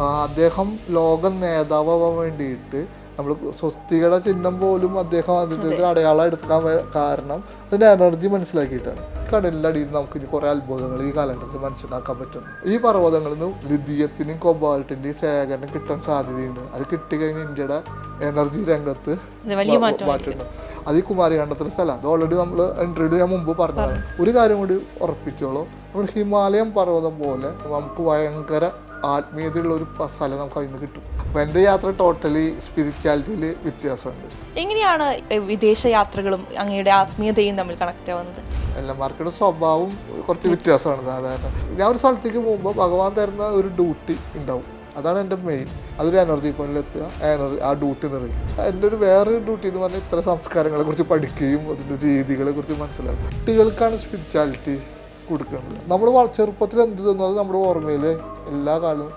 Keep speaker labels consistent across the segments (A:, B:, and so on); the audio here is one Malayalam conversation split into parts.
A: അദ്ദേഹം ലോക നേതാവാൻ വേണ്ടിയിട്ട് നമ്മൾ സ്വസ്തികയുടെ ചിഹ്നം പോലും അദ്ദേഹം ഒരു അടയാളം എടുക്കാൻ കാരണം അതിന്റെ എനർജി മനസ്സിലാക്കിയിട്ടാണ്. കടലിലടിയിൽ നമുക്ക് ഇനി കുറേ അത്ഭുതങ്ങൾ ഈ കാലഘട്ടത്തിൽ മനസ്സിലാക്കാൻ പറ്റും. ഈ പർവതങ്ങളിൽ നിന്ന് ലിഥിയത്തിനും കൊബാൾട്ടിന്റെയും ശേഖരണം കിട്ടാൻ സാധ്യതയുണ്ട്. അത് കിട്ടിക്കഴിഞ്ഞാൽ ഇന്ത്യയുടെ എനർജി രംഗത്ത് മാറ്റുന്നു അത് ഈ കുമാരി കണ്ടത്തിലെ സ്ഥലം. അത് ഓൾറെഡി നമ്മൾ ഇന്റർവ്യൂ ചെയ്യാൻ മുമ്പ് പറഞ്ഞതാണ്. ഒരു കാര്യം കൂടി ഉറപ്പിച്ചോളൂ. നമ്മൾ ഹിമാലയം പർവതം പോലെ നമുക്ക് ഭയങ്കര ആത്മീയതയുള്ള ഒരു സ്ഥലം നമുക്ക് അതിൽ നിന്ന് കിട്ടും. അപ്പൊ എന്റെ യാത്ര ടോട്ടലി സ്പിരിച്വാലിറ്റിയിൽ വ്യത്യാസമുണ്ട്.
B: എങ്ങനെയാണ് വിദേശ യാത്രകളും അങ്ങയുടെ ആത്മീയതയും തമ്മിൽ കണക്ട് ആവുന്നത്?
A: എല്ലാമാർക്കും സ്വഭാവം കുറച്ച് വ്യത്യാസമാണ് സാധാരണ. ഞാൻ ഒരു സ്ഥലത്തേക്ക് പോകുമ്പോൾ ഭഗവാൻ തരുന്ന ഒരു ഡ്യൂട്ടി ഉണ്ടാവും. അതാണ് എന്റെ മെയിൻ അതൊരു എനർജി പോയിന്റിലെത്തുക എനർജി ആ ഡ്യൂട്ടി നിറയും. എന്റെ ഒരു വേറൊരു ഡ്യൂട്ടി എന്ന് പറഞ്ഞാൽ ഇത്ര സംസ്കാരങ്ങളെ കുറിച്ച് പഠിക്കുകയും അതിന്റെ രീതികളെ കുറിച്ച് മനസ്സിലാക്കും കുട്ടികൾക്കാണ് സ്പിരിച്വാലിറ്റി കൊടുക്കുന്നത്. നമ്മൾ ചെറുപ്പത്തിൽ എന്ത് തന്നു അത് നമ്മുടെ ഓർമ്മയിൽ എല്ലാ കാലവും.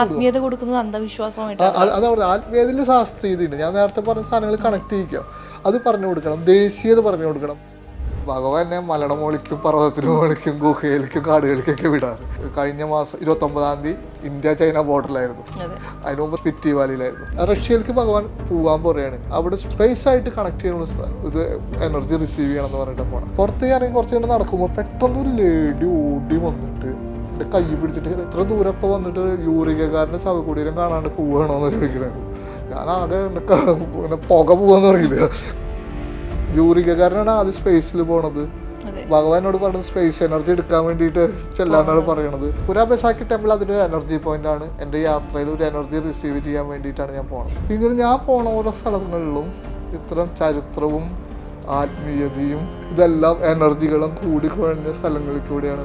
B: ആത്മീയത കൊടുക്കുന്നത് അന്ധവിശ്വാസമായിട്ട്
A: അത് ആത്മീയതയിൽ ശാസ്ത്രീയതയുണ്ട്. ഞാൻ നേരത്തെ പറഞ്ഞ സാധനങ്ങൾ കണക്ട് ചെയ്യിക്കാം അത് പറഞ്ഞു കൊടുക്കണം. ദേശീയത പറഞ്ഞു കൊടുക്കണം. ഭഗവാനെ മലണമോളിക്കും പർവതത്തിന് മോളിക്കും ഗുഹയിലേക്കും കാടുകളിലേക്കൊക്കെ വിടാറ്. കഴിഞ്ഞ മാസം ഇരുപത്തൊമ്പതാം തീയതി ഇന്ത്യ ചൈന ബോർഡറിലായിരുന്നു. അതിനു മുമ്പ് പിറ്റി വാലിയിലായിരുന്നു. റഷ്യയിലേക്ക് ഭഗവാൻ പോകാൻ പറയുകയാണ് അവിടെ സ്പേസ് ആയിട്ട് കണക്ട് സ്ഥ- ഇത് എനർജി റിസീവ് ചെയ്യണം എന്ന് പറഞ്ഞിട്ട് പോകണം പുറത്ത് ഞാൻ കുറച്ച് ഇങ്ങനെ നടക്കുമ്പോൾ പെട്ടെന്ന് ഒരു ലേഡി ഓടി വന്നിട്ട് എന്റെ കൈ പിടിച്ചിട്ട് ഇത്ര ദൂരമൊക്കെ വന്നിട്ട് യൂറികക്കാരന്റെ ശവകുടീരം കാണാണ്ട് പോവുകയാണോ എന്ന് ചോദിക്കുന്നത് ഞാൻ ആകെ എന്തൊക്കെ പുക പോവാന്ന് പറയില്ല യൂറികക്കാരനാണ് ആദ്യം സ്പേസിൽ പോണത്. ഭഗവാനോട് പറഞ്ഞത് സ്പേസ് എനർജി എടുക്കാൻ വേണ്ടിയിട്ട് ചെല്ലാനാണ് പറയണത്. പുരാബസാക്കി ടെമ്പിൾ അതിനൊരു എനർജി പോയിന്റ് ആണ്. എന്റെ യാത്രയിൽ ഒരു എനർജി റിസീവ് ചെയ്യാൻ വേണ്ടിയിട്ടാണ് ഞാൻ പോണത്. ഇങ്ങനെ ഞാൻ പോണ ഓരോ സ്ഥലങ്ങളിലും ഇത്തരം ചരിത്രവും ആത്മീയതയും ഇതെല്ലാം എനർജികളും കൂടി കുഴഞ്ഞ സ്ഥലങ്ങളിൽ കൂടിയാണ്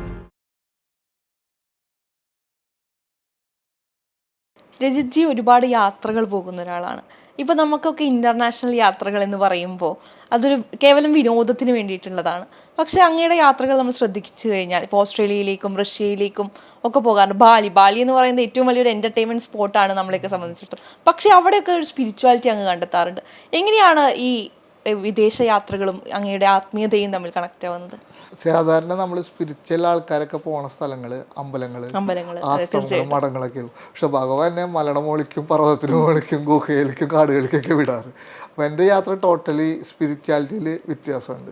B: രജിത് ജി ഒരുപാട് യാത്രകൾ പോകുന്ന ഒരാളാണ്. ഇപ്പം നമുക്കൊക്കെ ഇന്റർനാഷണൽ യാത്രകൾ എന്ന് പറയുമ്പോൾ അതൊരു കേവലം വിനോദത്തിന് വേണ്ടിയിട്ടുള്ളതാണ്. പക്ഷേ അങ്ങയുടെ യാത്രകൾ നമ്മൾ ശ്രദ്ധിച്ചു കഴിഞ്ഞാൽ ഇപ്പോൾ ഓസ്ട്രേലിയയിലേക്കും റഷ്യയിലേക്കും ഒക്കെ പോകാറുണ്ട്. ബാലി ബാലി എന്ന് പറയുന്നത് ഏറ്റവും വലിയൊരു എന്റർടൈൻമെന്റ് സ്പോട്ടാണ് നമ്മളെയൊക്കെ സംബന്ധിച്ചിടത്തോളം. പക്ഷേ അവിടെയൊക്കെ ഒരു സ്പിരിച്വാലിറ്റി അങ്ങ് കണ്ടെത്താറുണ്ട്. എങ്ങനെയാണ് ഈ വിദേശ യാത്രകളും അങ്ങയുടെ ആത്മീയതയും തമ്മിൽ കണക്ട് ആവുന്നത്?
A: സാധാരണ നമ്മൾ സ്പിരിച്വൽ ആൾക്കാരൊക്കെ പോണ സ്ഥലങ്ങൾ
B: അമ്പലങ്ങൾ
A: ആശ്രമങ്ങളും മഠങ്ങളൊക്കെ പക്ഷെ ഭഗവാനെ മലണമോളിക്കും പർവതത്തിന് മോളിക്കും ഗുഹയിലേക്കും കാടുകളിലേക്കൊക്കെ വിടാറ്. അപ്പോൾ എന്റെ യാത്ര ടോട്ടലി സ്പിരിച്വാലിറ്റിയിൽ വ്യത്യാസമുണ്ട്.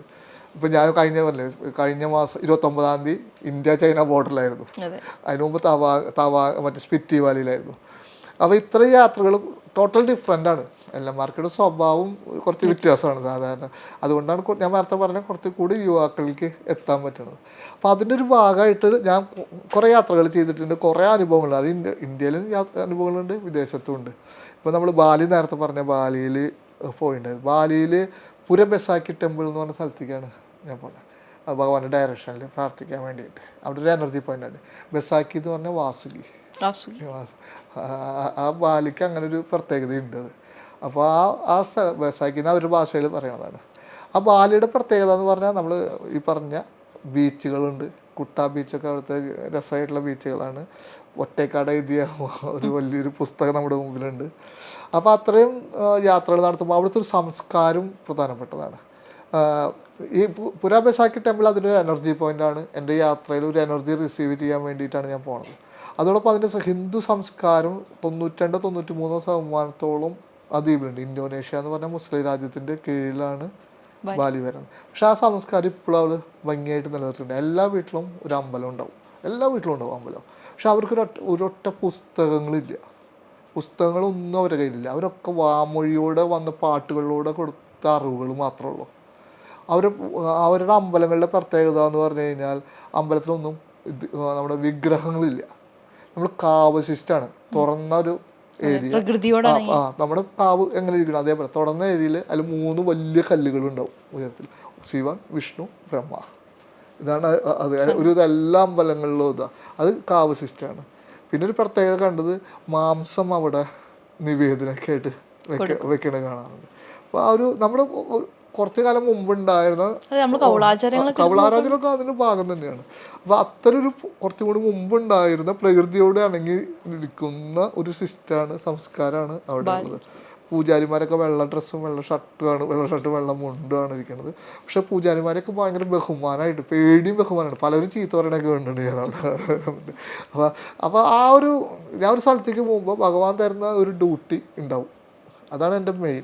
A: ഇപ്പം ഞാൻ കഴിഞ്ഞ പറഞ്ഞേ കഴിഞ്ഞ മാസം ഇരുപത്തൊമ്പതാം തീയതി ഇന്ത്യ ചൈന ബോർഡറിലായിരുന്നു
B: അതെ.
A: അതിന് മുമ്പ് തവാ തവാ മറ്റേ സ്പിറ്റി വാലിയിലായിരുന്നു. അപ്പോൾ ഇത്രയും യാത്രകൾ ടോട്ടൽ ഡിഫറെന്റ് ആണ്. എല്ലാമാർക്കും സ്വഭാവം കുറച്ച് വ്യത്യാസമാണ് സാധാരണ. അതുകൊണ്ടാണ് ഞാൻ നേരത്തെ പറഞ്ഞ കുറച്ച് കൂടി യുവാക്കൾക്ക് എത്താൻ പറ്റുന്നത്. അപ്പോൾ അതിന്റെ ഒരു ഭാഗമായിട്ട് ഞാൻ കുറേ യാത്രകൾ ചെയ്തിട്ടുണ്ട്. കുറേ അനുഭവങ്ങളുണ്ട്. അത് ഇന്ത്യ ഇന്ത്യയിലും അനുഭവങ്ങളുണ്ട് വിദേശത്തും ഉണ്ട്. ഇപ്പോൾ നമ്മൾ ബാലി നേരത്തെ പറഞ്ഞ ബാലിയിൽ പോയിട്ടുണ്ട് ബാലിയിൽ പുരബെസാക്കി ടെമ്പിൾ എന്ന് പറഞ്ഞ സ്ഥലത്തേക്കാണ് ഞാൻ പോണത് ഭഗവാന്റെ ഡയറക്ഷനിൽ പ്രാർത്ഥിക്കാൻ വേണ്ടിയിട്ട്. അവിടെ ഒരു എനർജി പോയിന്റ് ഉണ്ട് ബെസാക്കി എന്ന് പറഞ്ഞാൽ വാസുകി. ആ- ബാലിക്ക് അങ്ങനെ ഒരു പ്രത്യേകതയുണ്ട് അത്. അപ്പോൾ ആ ആ സ്ഥ- വ്യവസായിക്കുന്ന ഒരു ഭാഷയിൽ പറയണതാണ്. ആ ബാലിയുടെ പ്രത്യേകത എന്ന് പറഞ്ഞാൽ നമ്മൾ ഈ പറഞ്ഞ ബീച്ചുകളുണ്ട്. കുട്ട ബീച്ചൊക്കെ അവിടുത്തെ രസമായിട്ടുള്ള ബീച്ചുകളാണ്. ഒറ്റക്കാട് എഴുതിയ ഒരു വലിയൊരു പുസ്തകം നമ്മുടെ മുമ്പിലുണ്ട്. അപ്പോൾ അത്രയും യാത്രകൾ നടത്തുമ്പോൾ അവിടുത്തെ ഒരു സംസ്കാരം പ്രധാനപ്പെട്ടതാണ്. ഈ പുരാബസാക്കി ടെമ്പിൾ അതിനൊരു എനർജി പോയിന്റ് ആണ് എന്റെ യാത്രയിൽ ഒരു എനർജി റിസീവ് ചെയ്യാൻ വേണ്ടിയിട്ടാണ് ഞാൻ പോണത്. അതോടൊപ്പം അതിന്റെ ഹിന്ദു സംസ്കാരം തൊണ്ണൂറ്റിരണ്ട് തൊണ്ണൂറ്റി മൂന്നോ ശതമാനത്തോളം ആ ദ്വീപിലുണ്ട് ഇന്തോനേഷ്യ എന്ന് പറഞ്ഞ മുസ്ലിം രാജ്യത്തിന്റെ കീഴിലാണ് ബാലി വരുന്നത്. പക്ഷെ ആ സംസ്കാരം ഇപ്പോഴും അവർ ഭംഗിയായിട്ട് നിലനിർത്തുന്നുണ്ട് എല്ലാ വീട്ടിലും ഒരു അമ്പലം ഉണ്ടാവും. എല്ലാ വീട്ടിലും ഉണ്ടാവും അമ്പലം. പക്ഷെ അവർക്ക് ഒരു ഒരൊറ്റ പുസ്തകങ്ങളില്ല. പുസ്തകങ്ങളൊന്നും അവരുടെ കയ്യിലില്ല. അവരൊക്കെ വാമൊഴിയോടെ വന്ന പാട്ടുകളിലൂടെ കൊടുത്ത അറിവുകൾ മാത്രമേ ഉള്ളൂ. അവർ അവരുടെ അമ്പലങ്ങളുടെ പ്രത്യേകത എന്ന് പറഞ്ഞു കഴിഞ്ഞാൽ അമ്പലത്തിലൊന്നും ഇത് നമ്മുടെ വിഗ്രഹങ്ങളില്ല. നമ്മൾ കാവശിഷ്ടാണ്. തുറന്ന ഒരു ഏരിയ. ആ നമ്മുടെ കാവ് എങ്ങനെ ഇരിക്കണം അതേപോലെ. തുറന്ന ഏരിയയിൽ അതിൽ മൂന്ന് വലിയ കല്ലുകൾ ഉണ്ടാവും ഉയരത്തിൽ. ശിവൻ വിഷ്ണു ബ്രഹ്മ. ഇതാണ് അത്. ഒരു എല്ലാ അമ്പലങ്ങളിലും ഇതാ. അത് കാവ് പിന്നെ ഒരു പ്രത്യേകത കണ്ടത് മാംസം അവിടെ നിവേദനമൊക്കെ ആയിട്ട് വെക്ക വെക്കണ കാണാറുണ്ട്. അപ്പോൾ ആ ഒരു നമ്മുടെ കുറച്ചു കാലം മുമ്പുണ്ടായിരുന്ന കവളാരാജനൊക്കെ അതിന്റെ ഭാഗം തന്നെയാണ്. അപ്പൊ അത്തരം ഒരു കുറച്ചും കൂടി മുമ്പുണ്ടായിരുന്ന പ്രകൃതിയോട് അണങ്ങി നിൽക്കുന്ന ഒരു സിസ്റ്റാണ് സംസ്കാരമാണ് അവിടെ ഉള്ളത്. പൂജാരിമാരൊക്കെ വെള്ള ഡ്രസ്സും വെള്ള ഷർട്ടുമാണ് വെള്ള ഷർട്ടും വെള്ള മുണ്ടുമാണ് ഇരിക്കുന്നത്. പക്ഷെ പൂജാരിമാരൊക്കെ ഭയങ്കര ബഹുമാനമായിട്ട് പേടിയും ബഹുമാനമാണ് പലരും ചീത്ത പറയണൊക്കെ കണ്ടിട്ടുണ്ട് ഞാൻ അവിടെ. അപ്പോൾ അപ്പോൾ ആ ഒരു ഞാൻ ഒരു സ്ഥലത്തേക്ക് പോകുമ്പോൾ ഭഗവാൻ തരുന്ന ഒരു ഡ്യൂട്ടി ഉണ്ടാവും. അതാണ് എന്റെ മെയിൻ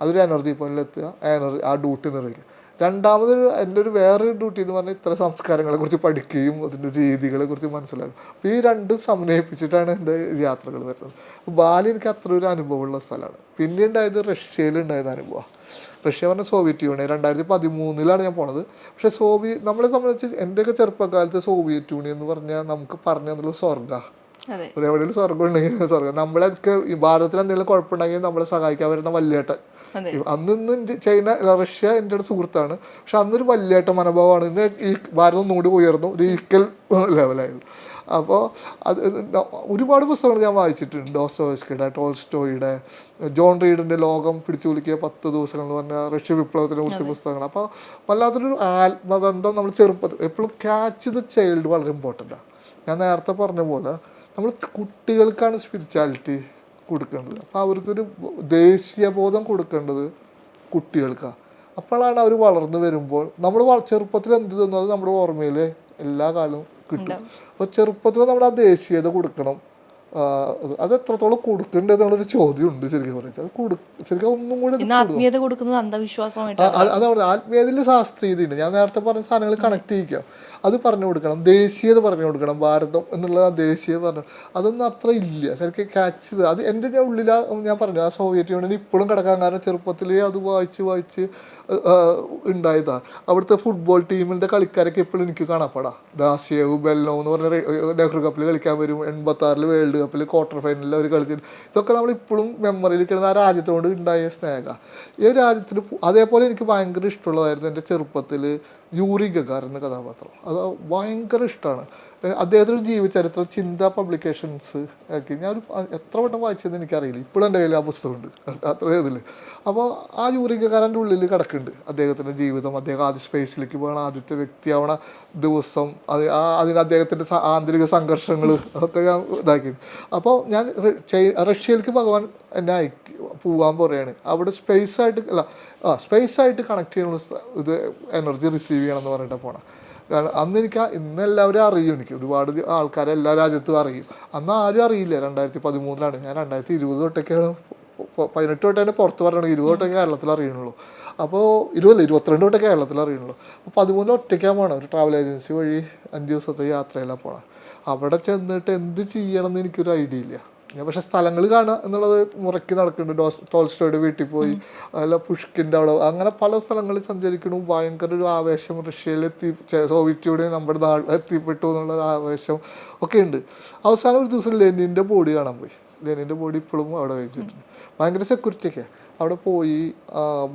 A: അതൊരു എനർജി പോയിന്റിലെത്തുക എനർജി ആ ഡ്യൂട്ടി നിർവഹിക്കുക രണ്ടാമതൊരു എന്റെ ഒരു വേറൊരു ഡ്യൂട്ടി എന്ന് പറഞ്ഞാൽ ഇത്ര സംസ്കാരങ്ങളെ കുറിച്ച് പഠിക്കുകയും അതിന്റെ രീതികളെ കുറിച്ച് മനസ്സിലാക്കുക. അപ്പോൾ ഈ രണ്ട് സമന്വയിപ്പിച്ചിട്ടാണ് എന്റെ യാത്രകൾ വരുന്നത്. അപ്പോൾ ബാലി എനിക്ക് അത്ര ഒരു അനുഭവമുള്ള സ്ഥലമാണ്. പിന്നെ ഉണ്ടായത് റഷ്യയിൽ ഉണ്ടായത് അനുഭവമാണ്. റഷ്യ പറഞ്ഞ സോവിയറ്റ് യൂണിയൻ രണ്ടായിരത്തി പതിമൂന്നിലാണ് ഞാൻ പോണത്. പക്ഷേ സോവിയ നമ്മളെ സംബന്ധിച്ച് എന്റെയൊക്കെ ചെറുപ്പകാലത്ത് സോവിയറ്റ് യൂണിയൻ എന്ന് പറഞ്ഞാൽ നമുക്ക് പറഞ്ഞു തന്നുള്ള
B: സ്വർഗ.
A: ഒരു എവിടെയെങ്കിലും സ്വർഗം ഉണ്ടെങ്കിൽ സ്വർഗം നമ്മളൊക്കെ ഈ ഭാരതത്തിൽ എന്തെങ്കിലും കുഴപ്പമുണ്ടെങ്കിൽ നമ്മളെ സഹായിക്കാൻ വരുന്ന വല്യേട്ടൻ.
B: അതെ
A: അന്നൊന്നും ചൈന റഷ്യ എന്റെ അടുത്ത് സുഹൃത്താണ്. പക്ഷെ അന്നൊരു വല്യേട്ട മനോഭാവമാണ്. ഇന്ന് ഈ ഭാരതം ഒന്നുകൂടി ഉയർന്നു. ഒരു ഈക്കൽ ലെവലായിരുന്നു. അപ്പോൾ അത് ഒരുപാട് പുസ്തകങ്ങൾ ഞാൻ വായിച്ചിട്ടുണ്ട്. ഡോസ്റ്റോസ്കിയുടെ ടോൾസ്റ്റോയുടെ ജോൺ റീഡിന്റെ ലോകം പിടിച്ചു കുലുക്കിയ പത്ത് ദിവസങ്ങൾ എന്ന് പറഞ്ഞ റഷ്യ വിപ്ലവത്തിനെ കുറിച്ച് പുസ്തകങ്ങൾ. അപ്പോൾ വല്ലാത്തൊരു ആത്മബന്ധം നമ്മൾ ചെറുപ്പത്തിൽ എപ്പോഴും ക്യാച്ച് ദ ചൈൽഡ് വളരെ ഇമ്പോർട്ടന്റ് ആണ്. ഞാൻ നേരത്തെ പറഞ്ഞ പോലെ നമ്മൾ കുട്ടികൾക്കാണ് സ്പിരിച്വാലിറ്റി കൊടുക്കേണ്ടത്. അപ്പോൾ അവർക്കൊരു ദേശീയബോധം കൊടുക്കേണ്ടത് കുട്ടികൾക്കാണ് അപ്പോഴാണ് അവർ വളർന്നു വരുമ്പോൾ നമ്മൾ ചെറുപ്പത്തിൽ എന്ത് തന്നു? അത് നമ്മുടെ ഓർമ്മയിൽ എല്ലാ കാലവും കിട്ടും. അപ്പോൾ ചെറുപ്പത്തിൽ നമ്മൾ ആ ദേശീയത കൊടുക്കണം. അത് എത്രത്തോളം കൊടുക്കേണ്ടത് എന്നുള്ളൊരു ചോദ്യമുണ്ട് ശരിക്കും പറഞ്ഞാൽ. അത് കൊടു ശരിക്കും ഒന്നും കൂടി
B: ആത്മീയത കൊടുക്കുന്നത് അന്ധവിശ്വാസമായിട്ട്
A: ആ, അതാ പറയുക ആത്മീയതയിൽ ശാസ്ത്രീയതയുണ്ട്. ഞാൻ നേരത്തെ പറഞ്ഞ സാധനങ്ങൾ കണക്ട് ചെയ്യിക്കുക അത് പറഞ്ഞു കൊടുക്കണം. ദേശീയത പറഞ്ഞു കൊടുക്കണം. ഭാരതം എന്നുള്ള ആ ദേശീയത പറഞ്ഞു അതൊന്നും അത്ര ഇല്ല. ശരിക്കും ക്യാച്ച് ചെയ്ത് അത് എന്റെ ഞാൻ ഉള്ളിൽ ഞാൻ പറഞ്ഞു ആ സോവിയറ്റ് യൂണിയൻ ഇപ്പോഴും കിടക്കാൻ കാരണം ചെറുപ്പത്തിലേ അത് വായിച്ച് വായിച്ച് ഉണ്ടായതാ. അവിടുത്തെ ഫുട്ബോൾ ടീമിന്റെ കളിക്കാരൊക്കെ ഇപ്പോഴും എനിക്ക് കാണാപ്പാടാ ദാസിയവ് ബെല്ലോ എന്ന് പറഞ്ഞ നെഹ്റു കപ്പിൽ കളിക്കാൻ വരും. എൺപത്തി ആറിൽ വേൾഡ് കപ്പിൽ ക്വാർട്ടർ ഫൈനലിൽ അവർ കളിച്ചിട്ട്. ഇതൊക്കെ നമ്മൾ ഇപ്പോഴും മെമ്മറിയിൽ കിടന്ന ആ രാജ്യത്തോട് ഉണ്ടായ സ്നേഹ. ഈ രാജ്യത്തിന് അതേപോലെ എനിക്ക് ഭയങ്കര ഇഷ്ടമുള്ളതായിരുന്നു എന്റെ ചെറുപ്പത്തിൽ യൂറി ഗഗാർ എന്ന കഥാപാത്രം. അത് ഭയങ്കര ഇഷ്ടമാണ് അദ്ദേഹത്തിന്റെ ജീവചരിത്രം ചിന്ത പബ്ലിക്കേഷൻസ് ഒക്കെ. ഞാൻ എത്ര വട്ടം വായിച്ചതെന്ന് എനിക്കറിയില്ല. ഇപ്പോഴും എന്റെ കയ്യിൽ ആ പുസ്തകമുണ്ട്. അത്ര ഇതിൽ അപ്പോൾ ആ യൂറികക്കാരന്റെ ഉള്ളിൽ കിടക്കുന്നുണ്ട് അദ്ദേഹത്തിന്റെ ജീവിതം. അദ്ദേഹം ആദ്യ സ്പേസിലേക്ക് പോകണം ആദ്യത്തെ വ്യക്തിയാവണ ദിവസം. അത് ആ അതിന് അദ്ദേഹത്തിന്റെ ആന്തരിക സംഘർഷങ്ങൾ ഒക്കെ ഞാൻ ഇതാക്കിയിട്ടുണ്ട്. അപ്പോൾ ഞാൻ റഷ്യയിലേക്ക് ഭഗവാൻ എന്നെ അയക്കി പോകാൻ പറയാണ് അവിടെ സ്പേസ് ആയിട്ട് അല്ല ആ സ്പേസ് ആയിട്ട് കണക്ട് ചെയ്യാനുള്ള സ്ഥ- ഇത് എനർജി റിസീവ് ചെയ്യണം എന്ന് പറഞ്ഞിട്ട് പോണം. അന്ന് എനിക്ക് ഇന്ന് എല്ലാവരും അറിയും എനിക്ക്. ഒരുപാട് ആൾക്കാരെ എല്ലാ രാജ്യത്തും അറിയും. അന്ന് ആരും അറിയില്ല. രണ്ടായിരത്തി പതിമൂന്നിലാണ്. ഞാൻ രണ്ടായിരത്തി ഇരുപത് തൊട്ടൊക്കെയാണ് പതിനെട്ട് തൊട്ടാണ് പുറത്ത് പറയണത്. ഇരുപത് തൊട്ടേ കേരളത്തിൽ അറിയണുള്ളൂ. അപ്പോൾ ഇരുപതല്ല ഇരുപത്തിരണ്ട് തൊട്ടേ കേരളത്തിൽ അറിയണുള്ളൂ. അപ്പോൾ പതിമൂന്നിൽ ഒറ്റയ്ക്കാൻ പോകണം ഒരു ട്രാവൽ ഏജൻസി വഴി അഞ്ച് ദിവസത്തെ യാത്രയിലാണ് പോകണം അവിടെ ചെന്നിട്ട് എന്ത് ചെയ്യണം എന്ന് എനിക്കൊരു ഐഡിയ ഇല്ല. ഞാൻ പക്ഷെ സ്ഥലങ്ങൾ കാണുക എന്നുള്ളത് മുറയ്ക്ക് നടക്കുന്നുണ്ട്. ഡോസ് ടോൾസ്റ്റോയുടെ വീട്ടിൽ പോയി അല്ല പുഷ്കിന്റെ അവിടെ അങ്ങനെ പല സ്ഥലങ്ങളിൽ സഞ്ചരിക്കണം ഭയങ്കര ഒരു ആവേശം റഷ്യയിലെത്തി സോവിയറ്റ് യൂണിയൻ നമ്മുടെ നാട് എത്തിപ്പെട്ടു എന്നുള്ള ഒരു ആവേശം ഒക്കെ ഉണ്ട്. അവസാനം ഒരു ദിവസം ലെനിന്റെ ബോഡി കാണാൻ പോയി. ലെനിന്റെ ബോഡി ഇപ്പോഴും അവിടെ വെച്ചിട്ടുണ്ട്. ഭയങ്കര സെക്യൂരിറ്റി ഒക്കെ. അവിടെ പോയി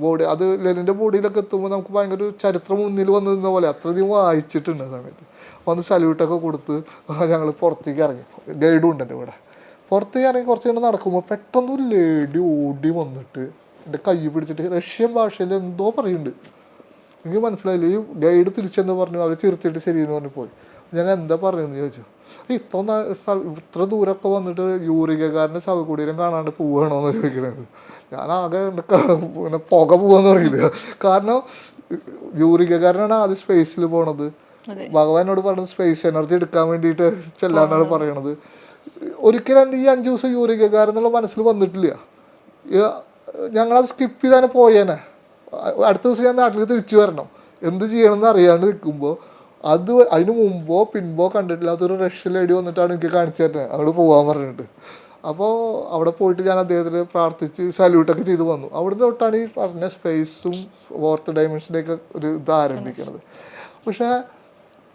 A: ബോഡി അത് ലെനിന്റെ ബോഡിയിലൊക്കെ എത്തുമ്പോൾ നമുക്ക് ഭയങ്കര ചരിത്രം മുന്നിൽ വന്നു നിന്ന പോലെ അത്രയധികം വായിച്ചിട്ടുണ്ട് സമയത്ത്. വന്ന് സല്യൂട്ടൊക്കെ കൊടുത്ത് ഞങ്ങൾ പുറത്തേക്ക് ഇറങ്ങി. ഗൈഡും ഉണ്ട് കൂടെ പുറത്തേക്ക് ഇറങ്ങി കുറച്ച് നേരം നടക്കുമ്പോൾ പെട്ടെന്ന് ഒരു ലേഡി ഓടി വന്നിട്ട് എന്റെ കൈ പിടിച്ചിട്ട് റഷ്യൻ ഭാഷയിൽ എന്തോ പറയുന്നുണ്ട്. എനിക്ക് മനസ്സിലായില്ല. ഈ ഗൈഡ് തിരിച്ചെന്ന് പറഞ്ഞു അവർ ശരി ശരിയെന്ന് പറഞ്ഞു പോയി. ഞാൻ എന്താ പറയുന്നത് ചോദിച്ചു. "ഏയ് ഇത്ര ഇത്ര ദൂരമൊക്കെ വന്നിട്ട് യൂറികക്കാരന്റെ ശവകുടീരം കാണാണ്ട് പോവുകയാണോ എന്ന് ചോദിക്കണത്. ഞാൻ ആകെ എന്തൊക്കെ ഇങ്ങനെ പുക പോവാന്ന് പറയില്ല. കാരണം യൂറികക്കാരനാണ് ആദ്യം സ്പേസിൽ പോണത്. ഭഗവാനോട് പറഞ്ഞത് സ്പേസ് എനർജി എടുക്കാൻ വേണ്ടിയിട്ട് ചെല്ലാനാണ് പറയണത്. ഒരിക്കലും ഈ അഞ്ചു ദിവസം യൂറികക്കാരെന്നുള്ള മനസ്സിൽ വന്നിട്ടില്ല. ഞങ്ങളത് സ്കിപ്പ് ചെയ്താണ് പോയേനെ. അടുത്ത ദിവസം ഞാൻ നാട്ടിലേക്ക് തിരിച്ചു വരണം. എന്ത് ചെയ്യണമെന്ന് അറിയാണ്ട് നിൽക്കുമ്പോൾ അത് അതിന് മുമ്പോ പിൻപോ കണ്ടിട്ടില്ലാത്തൊരു റഷ്യൻ ലേഡി വന്നിട്ടാണ് എനിക്ക് കാണിച്ചു തരുന്നത്. അവിടെ പോകാൻ പറഞ്ഞിട്ട്. അപ്പോൾ അവിടെ പോയിട്ട് ഞാൻ അദ്ദേഹത്തിന് പ്രാർത്ഥിച്ച് സല്യൂട്ടൊക്കെ ചെയ്ത് വന്നു. അവിടുന്ന് തൊട്ടാണ് ഈ പറഞ്ഞ സ്പേസും ഫോർത്ത് ഡയമെൻഷന്റെയൊക്കെ ഒരു ഇത് ആരംഭിക്കുന്നത് പക്ഷേ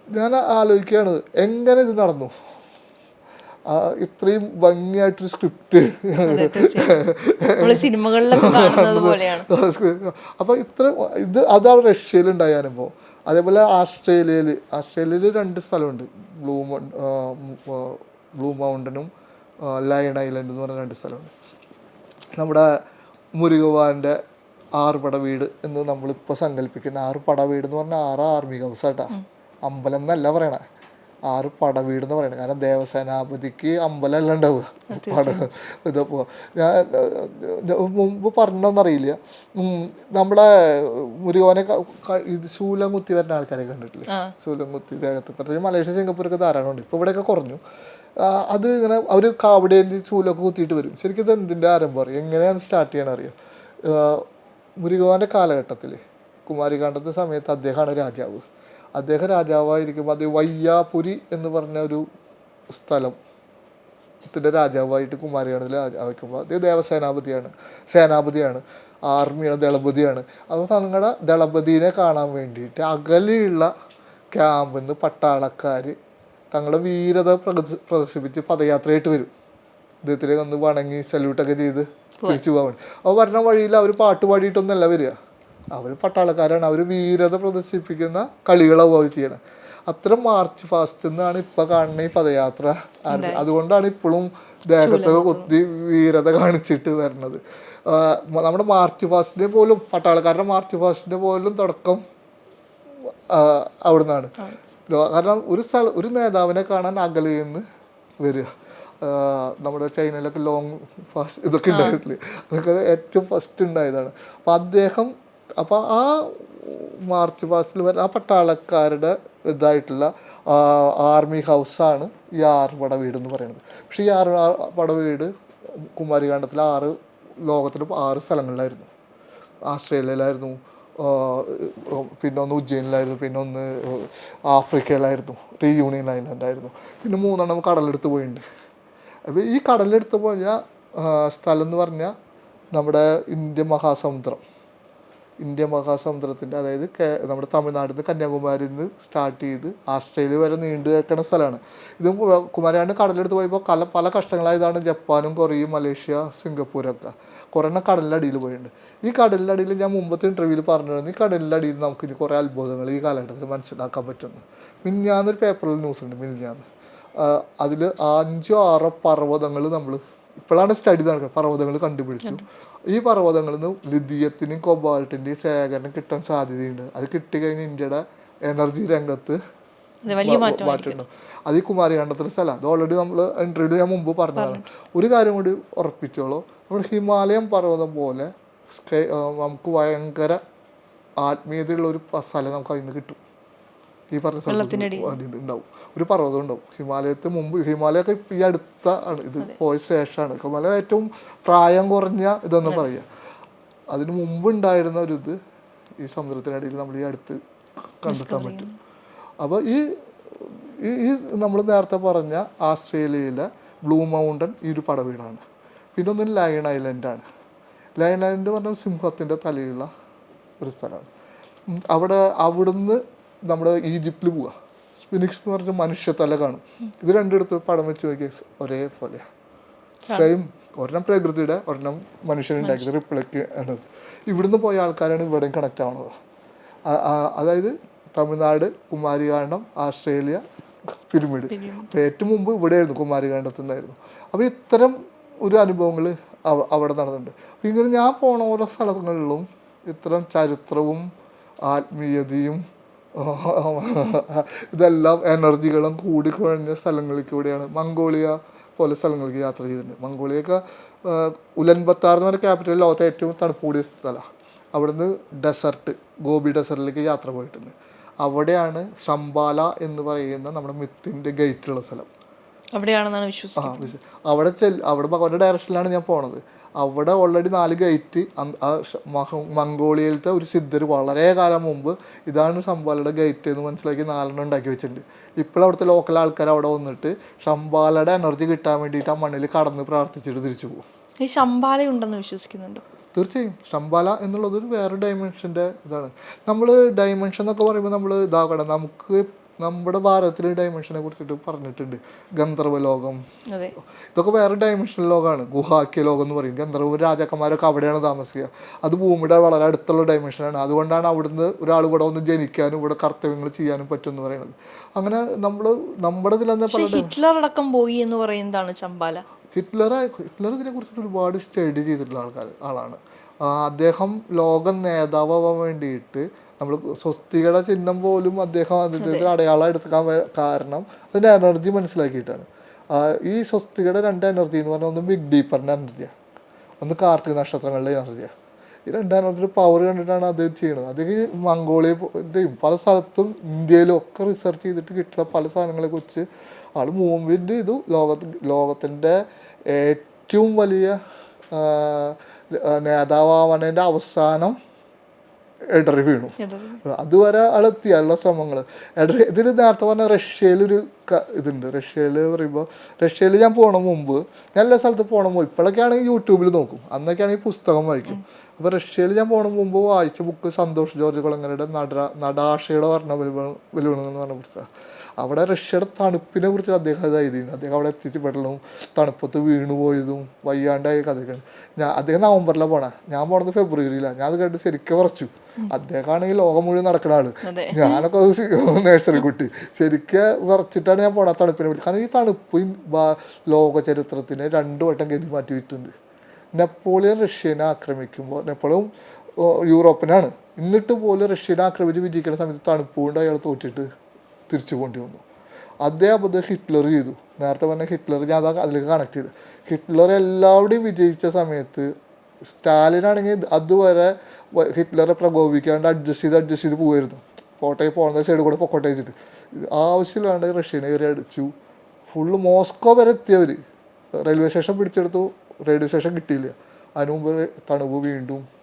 A: ഞാൻ ആലോചിക്കുകയാണ് എങ്ങനെ ഇത് നടന്നു? ഇത്രയും ഭംഗിയായിട്ടൊരു സ്ക്രിപ്റ്റ്. അപ്പൊ ഇത്ര ഇത് അതാണ് റഷ്യയിൽ ഉണ്ടായ അനുഭവം അതേപോലെ ആസ്ട്രേലിയയിൽ ആസ്ട്രേലിയയിൽ രണ്ട് സ്ഥലമുണ്ട്. ബ്ലൂ ബ്ലൂ മൗണ്ടനും ലയൺ ഐലൻഡ് എന്ന് പറഞ്ഞ രണ്ട് സ്ഥലമുണ്ട്. നമ്മുടെ മുരുകവാന്റെ ആറുപട വീട് എന്ന് നമ്മളിപ്പോൾ സങ്കല്പിക്കുന്ന ആറ് പട വീട് എന്ന് പറഞ്ഞാൽ ആറ് ആർമി ഹൗസ് ആട്ടാ അമ്പലം എന്നല്ല പറയണേ. ആറ് പടവീട് എന്ന് പറയുന്നത് കാരണം ദേവസേനാപതിക്ക് അമ്പലമല്ല ഉണ്ടാവുക. പട ഇതപ്പോ ഞാൻ മുമ്പ് പറഞ്ഞോന്നറിയില്ല. നമ്മളെ മുരുകോനെ ഇത് ശൂലം കുത്തി വരുന്ന ആൾക്കാരെ കണ്ടിട്ടില്ല?
B: ആ.
A: ശൂലം കുത്തി ദേഹത്ത്. പ്രത്യേകിച്ച് മലേഷ്യ സിംഗപ്പൂരൊക്കെ ധാരാളം ഉണ്ട്. ഇപ്പോൾ ഇവിടെയൊക്കെ കുറഞ്ഞു. ആ, അത് ഇങ്ങനെ അവർ കാവടിയിൽ ചൂലൊക്കെ കുത്തിയിട്ട് വരും. ശരിക്കും ഇത് എന്തിന്റെ ആരംഭം അറിയാം? എങ്ങനെയാണ് സ്റ്റാർട്ട് ചെയ്യണം അറിയാം? മുരുകോന്റെ കാലഘട്ടത്തിൽ കുമാരികാണ്ഡത്തെ സമയത്ത് അദ്ദേഹമാണ് രാജാവ്. അദ്ദേഹം രാജാവായിരിക്കുമ്പോൾ അത് വയ്യാപുരി എന്ന് പറഞ്ഞ ഒരു സ്ഥലം. ത്തിന്റെ രാജാവായിട്ട് കുമാരിയാണ് വയ്ക്കുമ്പോൾ അത് ദേവസേനാപതിയാണ്. സേനാപതിയാണ്. ആർമിയാണ് ദളപതിയാണ്. അപ്പോൾ തങ്ങളുടെ ദളപതിനെ കാണാൻ വേണ്ടിയിട്ട് അകലെയുള്ള ക്യാമ്പിൽ നിന്ന് പട്ടാളക്കാർ തങ്ങളുടെ വീരത പ്രദർശി- പ്രദർശിപ്പിച്ച് പദയാത്രയായിട്ട് വരും. ഇദ്ദേഹത്തിലേക്ക് ഒന്ന് വണങ്ങി സല്യൂട്ടൊക്കെ ചെയ്ത് തിരിച്ചു പോകാൻ വേണ്ടി. അപ്പോൾ വരുന്ന വഴിയിൽ അവർ പാട്ട് പാടിയിട്ടൊന്നല്ല വരിക. അവർ പട്ടാളക്കാരാണ്. അവർ വീരത പ്രദർശിപ്പിക്കുന്ന കളികളാവും അവർ ചെയ്യണം. അത്ര മാർച്ച് ഫാസ്റ്റ് എന്നാണ് ഇപ്പൊ കാണുന്ന ഈ പദയാത്ര അതുകൊണ്ടാണ് ഇപ്പോഴും ദേഹത്തൊക്കെ കുത്തി വീരത കാണിച്ചിട്ട് വരുന്നത് നമ്മുടെ മാർച്ച് ഫാസ്റ്റിന്റെ പോലും പട്ടാളക്കാരുടെ മാർച്ച് ഫാസ്റ്റിന്റെ പോലും തുടക്കം അവിടുന്നാണ്. കാരണം ഒരു സ്ഥല ഒരു നേതാവിനെ കാണാൻ അകലെ നിന്ന് വരിക നമ്മുടെ ചൈനയിലൊക്കെ ലോങ് ഫാസ്റ്റ് ഇതൊക്കെ ഉണ്ടായിട്ടില്ലേ? അതൊക്കെ ഏറ്റവും ഫസ്റ്റ് ഉണ്ടായതാണ്. അപ്പം അദ്ദേഹം അപ്പം ആ മാർച്ച് പാസ്റ്റിൽ വരുന്ന ആ പട്ടാളക്കാരുടെ ഇതായിട്ടുള്ള ആർമി ഹൗസാണ് ഈ ആറുപട വീട് എന്ന് പറയുന്നത്. പക്ഷേ ഈ ആറ് പട വീട് കുമാരികാണ്ഡത്തിലെ ആറ് ലോകത്തിൽ ആറ് സ്ഥലങ്ങളിലായിരുന്നു. ആസ്ട്രേലിയയിലായിരുന്നു പിന്നെ ഒന്ന് ഉജ്ജയിനിലായിരുന്നു പിന്നെ ഒന്ന് ആഫ്രിക്കയിലായിരുന്നു റീയൂണിയൻ ഐലൻഡായിരുന്നു. പിന്നെ മൂന്നെണ്ണം കടലെടുത്ത് പോയിട്ടുണ്ട്. അപ്പോൾ ഈ കടലെടുത്ത് പോയ സ്ഥലം എന്ന് പറഞ്ഞാൽ നമ്മുടെ ഇന്ത്യൻ മഹാസമുദ്രം. ഇന്ത്യൻ മഹാസമുദ്രത്തിന്റെ അതായത് നമ്മുടെ തമിഴ്നാട്ടിൽ നിന്ന് കന്യാകുമാരിയിൽ നിന്ന് സ്റ്റാർട്ട് ചെയ്ത് ആസ്ട്രേലിയ വരെ നീണ്ടു കിടക്കുന്ന സ്ഥലമാണ്. ഇതും കുമാരാണ്ട് കടലെടുത്ത് പോയപ്പോൾ കല പല കഷ്ടങ്ങളായതാണ് ജപ്പാനും കൊറിയയും മലേഷ്യ സിംഗപ്പൂരൊക്കെ. കുറേ എണ്ണം കടലിന്റെ അടിയിൽ പോയിട്ടുണ്ട്. ഈ കടലിന്റെ അടിയിൽ ഞാൻ മുമ്പത്തെ ഇന്റർവ്യൂവിൽ പറഞ്ഞിരുന്നു ഈ കടലിന്റെ അടിയിൽ നമുക്ക് ഇനി കുറേ അത്ഭുതങ്ങൾ ഈ കാലഘട്ടത്തിൽ മനസ്സിലാക്കാൻ പറ്റുന്നു. മിനിഞ്ഞാന്നൊരു പേപ്പറിൽ ന്യൂസ് ഉണ്ട് മിനിഞ്ഞാന്ന്. അതിൽ അഞ്ചോ ആറോ പർവതങ്ങൾ നമ്മൾ ഇപ്പോഴാണ് സ്റ്റഡി നടക്കുന്നത്. പർവതങ്ങൾ കണ്ടുപിടിച്ചു. ഈ പർവതങ്ങളിൽ നിന്ന് ലിഥിയത്തിനും കൊബാൾട്ടിന്റെയും ശേഖരണം കിട്ടാൻ സാധ്യതയുണ്ട്. അത് കിട്ടിക്കഴിഞ്ഞാൽ ഇന്ത്യയുടെ എനർജി രംഗത്ത്
B: അത് വലിയ മാറ്റം
A: മാറ്റമുണ്ട്. അത് ഈ കുമാരി കണ്ടത്തിന്റെ സ്ഥലം. അത് ഓൾറെഡി നമ്മൾ ഇന്റർവ്യൂ ഞാൻ മുമ്പ് പറഞ്ഞതാണ്. ഒരു കാര്യം കൂടി ഉറപ്പിച്ചോളൂ. നമ്മൾ ഹിമാലയം പർവതം പോലെ നമുക്ക് ഭയങ്കര ആത്മീയതയുള്ള ഒരു സ്ഥലം നമുക്ക് അതിൽ നിന്ന് കിട്ടും. ഈ പറഞ്ഞ സ്ഥലത്ത് ഉണ്ടാവും. ഒരു പർവതം ഉണ്ടാവും. ഹിമാലയത്തിന് മുമ്പ് ഹിമാലയൊക്കെ ഈ അടുത്ത ആണ്. ഇത് പോയ ശേഷമാണ്. ഹിമാലയ ഏറ്റവും പ്രായം കുറഞ്ഞ ഇതെന്ന് പറയുക അതിനു മുമ്പ് ഉണ്ടായിരുന്ന ഒരു ഇത് ഈ സമുദ്രത്തിനടിയിൽ നമ്മൾ ഈ അടുത്ത് കണ്ടെത്താൻ പറ്റും. അപ്പോൾ ഈ ഈ- ഈ നമ്മൾ നേരത്തെ പറഞ്ഞ ആസ്ട്രേലിയയിലെ ബ്ലൂ മൗണ്ടൻ ഈ ഒരു പടവീടാണ് പിന്നെ ഒന്ന് ലയൺ ഐലൻഡാണ്. ലയൺ ഐലൻഡ് പറഞ്ഞാൽ സിംഹത്തിന്റെ തലയുള്ള ഒരു സ്ഥലമാണ്. അവിടെ അവിടുന്ന് നമ്മുടെ ഈജിപ്തിൽ പോവുക സ്പിനിക്സ് എന്ന് പറഞ്ഞ മനുഷ്യ തല കാണും. ഇത് രണ്ടിടത്ത് പടം വെച്ച് നോക്കിയ ഒരേപോലെ സെയിം ഒരെണ്ണം പ്രകൃതിയുടെ ഒരെണ്ണം മനുഷ്യനുണ്ടാക്കിയത് റിപ്ലൈക്ക് ആണ് ഇവിടുന്ന് പോയ ആൾക്കാരാണ് ഇവിടെയും കണക്ട് ആവുന്നത് അതായത് തമിഴ്നാട് കുമാരികാണ്ഡം ആസ്ട്രേലിയ പിരമിഡ്. അപ്പം ഏറ്റവും മുമ്പ് ഇവിടെയായിരുന്നു കുമാരികാണ്ഡത്തിൽ നിന്നായിരുന്നു അപ്പോൾ ഇത്തരം ഒരു അനുഭവങ്ങൾ അവിടെ നടന്നിട്ടുണ്ട്. അപ്പം ഇങ്ങനെ ഞാൻ പോണ ഓരോ സ്ഥലങ്ങളിലും ഇത്തരം ചരിത്രവും ആത്മീയതയും ഇതെല്ലാം എനർജികളും കൂടിക്കുഴഞ്ഞ സ്ഥലങ്ങളിൽ കൂടെയാണ് മംഗോളിയ പോലെ സ്ഥലങ്ങളിലേക്ക് യാത്ര ചെയ്തിട്ടുണ്ട്. മംഗോളിയൊക്കെ ഉലൻബത്താർ എന്ന് പറഞ്ഞ ക്യാപിറ്റൽ ലോകത്തെ ഏറ്റവും തണുപ്പ് കൂടിയ സ്ഥലമാണ് അവിടുന്ന് ഡെസർട്ട് ഗോബി ഡെസർട്ടിലേക്ക് യാത്ര പോയിട്ടുണ്ട്. അവിടെയാണ് ശംബാല എന്ന് പറയുന്ന നമ്മുടെ മിത്തിന്റെ ഗേറ്റുള്ള സ്ഥലം.
B: അവിടെയാണെന്നാണ് വിശ്വസിക്കുന്നത്.
A: അവിടെ ചെൽ അവിടെ ഭഗവാന്റെ ഡയറക്ഷനിലാണ് ഞാൻ പോണത്. അവിടെ ഓൾറെഡി നാല് ഗൈറ്റ് മംഗോളിയയിലത്തെ ഒരു സിദ്ധർ വളരെ കാലം മുമ്പ് ഇതാണ് ശംബാലയുടെ ഗൈറ്റ് എന്ന് മനസ്സിലാക്കി നാലെണ്ണം ഉണ്ടാക്കി വെച്ചിട്ടുണ്ട്. ഇപ്പോൾ അവിടുത്തെ ലോക്കൽ ആൾക്കാർ അവിടെ വന്നിട്ട് ശംബാലയുടെ എനർജി കിട്ടാൻ വേണ്ടിയിട്ട് ആ മണ്ണിൽ കടന്ന് പ്രാർത്ഥിച്ചിട്ട് തിരിച്ചു പോകും.
B: ഈ ശമ്പാല ഉണ്ടെന്ന് വിശ്വസിക്കുന്നുണ്ടോ.
A: തീർച്ചയായും. ശംബാല എന്നുള്ളത് ഒരു വേറെ ഡയമെൻഷന്റെ ഇതാണ്. നമ്മൾ ഡയമെൻഷൻ എന്നൊക്കെ പറയുമ്പോൾ നമ്മൾ ഇതാകണം. നമുക്ക് നമ്മുടെ ഭാരതത്തിലെ ഡയമെൻഷനെ കുറിച്ചിട്ട് പറഞ്ഞിട്ടുണ്ട്. ഗന്ധർവ ലോകം ഇതൊക്കെ വേറെ ഡയമെൻഷനൽ ലോകമാണ് ഗുഹാക്യ ലോകം എന്ന് പറയും. ഗന്ധർവ രാജാക്കന്മാരൊക്കെ അവിടെയാണ് താമസിക്കുക. അത് ഭൂമിയുടെ വളരെ അടുത്തുള്ള ഡയമെൻഷനാണ് അതുകൊണ്ടാണ് അവിടുന്ന് ഒരാൾ ഇവിടെ ഒന്ന് ജനിക്കാനും ഇവിടെ കർത്തവ്യങ്ങൾ ചെയ്യാനും പറ്റും എന്ന് പറയുന്നത്. അങ്ങനെ നമ്മൾ നമ്മുടെ ഇതിൽ തന്നെ
B: ഹിറ്റ്ലർ അടക്കം പോയി എന്ന് പറയുന്നതാണ് ചമ്പാല.
A: ഹിറ്റ്ലർ ഹിറ്റ്ലർ ഇതിനെ കുറിച്ചിട്ട് ഒരുപാട് സ്റ്റഡി ചെയ്തിട്ടുള്ള ആൾക്കാർ ആളാണ്. അദ്ദേഹം ലോക നേതാവാൻ വേണ്ടിയിട്ട് നമ്മൾ സ്വസ്തികയുടെ ചിഹ്നം പോലും അദ്ദേഹം അതിന്റെ അടയാളം എടുക്കാൻ കാരണം അതിന്റെ എനർജി മനസ്സിലാക്കിയിട്ടാണ്. ഈ സ്വസ്തികയുടെ രണ്ട് എനർജി എന്ന് പറഞ്ഞാൽ ഒന്ന് ബിഗ് ഡീപ്പറിന്റെ എനർജിയാണ് ഒന്ന് കാർത്തിക നക്ഷത്രങ്ങളുടെ എനർജിയാണ് ഈ രണ്ട് എനർജിയുടെ പവർ കണ്ടിട്ടാണ് അദ്ദേഹം ചെയ്യുന്നത്. അദ്ദേഹം മംഗോളിയയും പല സ്ഥലത്തും ഇന്ത്യയിലും ഒക്കെ റിസർച്ച് ചെയ്തിട്ട് കിട്ടുന്ന പല സാധനങ്ങളെ കുറിച്ച് ആൾ മൂവ്മെന്റ് ചെയ്തു ലോകത്ത് ലോകത്തിന്റെ ഏറ്റവും വലിയ നേതാവാവണേന്റെ അവസാനം ഇടറി വീണു. അതുവരെ ആളെത്തി ശ്രമങ്ങൾ ശ്രമങ്ങൾ ഇതിൽ നേരത്തെ പറഞ്ഞ റഷ്യയിലൊരു ഇതുണ്ട്. റഷ്യയിൽ പറയുമ്പോൾ റഷ്യയിൽ ഞാൻ പോണ മുമ്പ് ഞാൻ എല്ലാ സ്ഥലത്ത് പോണ മുമ്പ് ഇപ്പോഴൊക്കെ ആണെങ്കിൽ യൂട്യൂബിൽ നോക്കും. അന്നൊക്കെ ആണെങ്കിൽ പുസ്തകം വായിക്കും. അപ്പോൾ റഷ്യയിൽ ഞാൻ പോണ മുമ്പ് വായിച്ച ബുക്ക് സന്തോഷ് ജോർജ് കുളങ്ങരയുടെ നട നടാശയുടെ വർണ വിലുവണങ്ങൾ എന്ന് പറഞ്ഞ പുസ്തകം. അവിടെ റഷ്യയുടെ തണുപ്പിനെ കുറിച്ച് അദ്ദേഹം അത് എഴുതിയിരുന്നു. അദ്ദേഹം അവിടെ എത്തിച്ചപ്പെട്ടതും തണുപ്പത്ത് വീണുപോയതും വയ്യാണ്ടായ കഥയൊക്കെയാണ്. ഞാൻ അദ്ദേഹം നവംബറിലാണ് പോണേ. ഞാൻ പോണത് ഫെബ്രുവരിയിലാണ് ഞാൻ അത് കേട്ട് ശരിക്കും കുറച്ചു അദ്ദേഹമാണെങ്കിൽ ലോകം മുഴുവൻ നടക്കുന്ന
B: ആൾ.
A: ഞാനൊക്കെ നേഴ്സറി കുട്ടി. ശരിക്കും വിറച്ചിട്ടാണ് ഞാൻ പോണ തണുപ്പിനെ വിളിച്ചത് കാരണം ഈ തണുപ്പ് ലോക ചരിത്രത്തിന് രണ്ടു വട്ടം ഗതി മാറ്റി വിറ്റുണ്ട് നെപ്പോളിയൻ റഷ്യനെ ആക്രമിക്കുമ്പോൾ നെപ്പോളിയൻ ഓ, യൂറോപ്പിനാണ്. എന്നിട്ട് പോലും റഷ്യനെ ആക്രമിച്ച് വിജയിക്കുന്ന സമയത്ത് തണുപ്പ് കൊണ്ട് അയാൾ തോറ്റിട്ട് തിരിച്ചു പോണ്ടി വന്നു അതേ ഹിറ്റ്ലർ ചെയ്തു. നേരത്തെ പറഞ്ഞ ഹിറ്റ്ലർ ഞാൻ അതാ അതിലേക്ക് കണക്ട് ചെയ്തു ഹിറ്റ്ലർ എല്ലാവരുടെയും വിജയിച്ച സമയത്ത് സ്റ്റാലിനാണെങ്കിൽ അതുവരെ ഹിറ്റ്ലറെ പ്രകോപിക്കാണ്ട് അഡ്ജസ്റ്റ് ചെയ്ത് അഡ്ജസ്റ്റ് ചെയ്ത് പോയിരുന്നു കോട്ടയിൽ പോകുന്ന സൈഡ് കൂടെ പൊക്കോട്ടെ വെച്ചിട്ട്. ആവശ്യമില്ലാണ്ട് റഷ്യനെ കയറി അടിച്ചു. ഫുള്ള് മോസ്കോ വരെ എത്തിയവർ റെയിൽവേ സ്റ്റേഷൻ പിടിച്ചെടുത്തു. റെയിൽവേ സ്റ്റേഷൻ കിട്ടിയില്ല. അതിനു മുമ്പ് തണുപ്പ് വീണ്ടും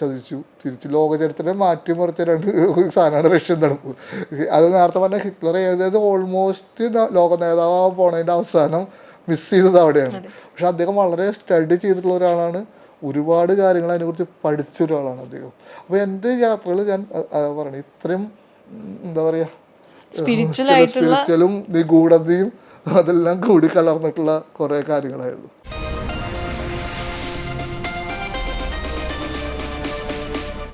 B: ചതിച്ചു.
A: തിരിച്ച് ലോകചരിത്രത്തെ മാറ്റിമറിച്ച രണ്ട് സാധനമാണ് റഷ്യൻ തണുപ്പ്. അത് നേരത്തെ പറഞ്ഞ ഹിറ്റ്ലർ ഏതായത് ഓൾമോസ്റ്റ് ലോക നേതാവാകാൻ പോണതിന്റെ അവസാനം മിസ് ചെയ്തത് അവിടെയാണ്. പക്ഷെ അദ്ദേഹം വളരെ സ്റ്റഡി ചെയ്തിട്ടുള്ള ഒരാളാണ്. ഒരുപാട് കാര്യങ്ങൾ അതിനെക്കുറിച്ച് പഠിച്ച ഒരാളാണ് അദ്ദേഹം. അപ്പോൾ എന്റെ യാത്രകൾ ഞാൻ പറഞ്ഞു ഇത്രയും എന്താ പറയുക സ്പിരിച്വലും നിഗൂഢതയും അതെല്ലാം കൂടി കലർന്നിട്ടുള്ള കുറേ കാര്യങ്ങളായിരുന്നു.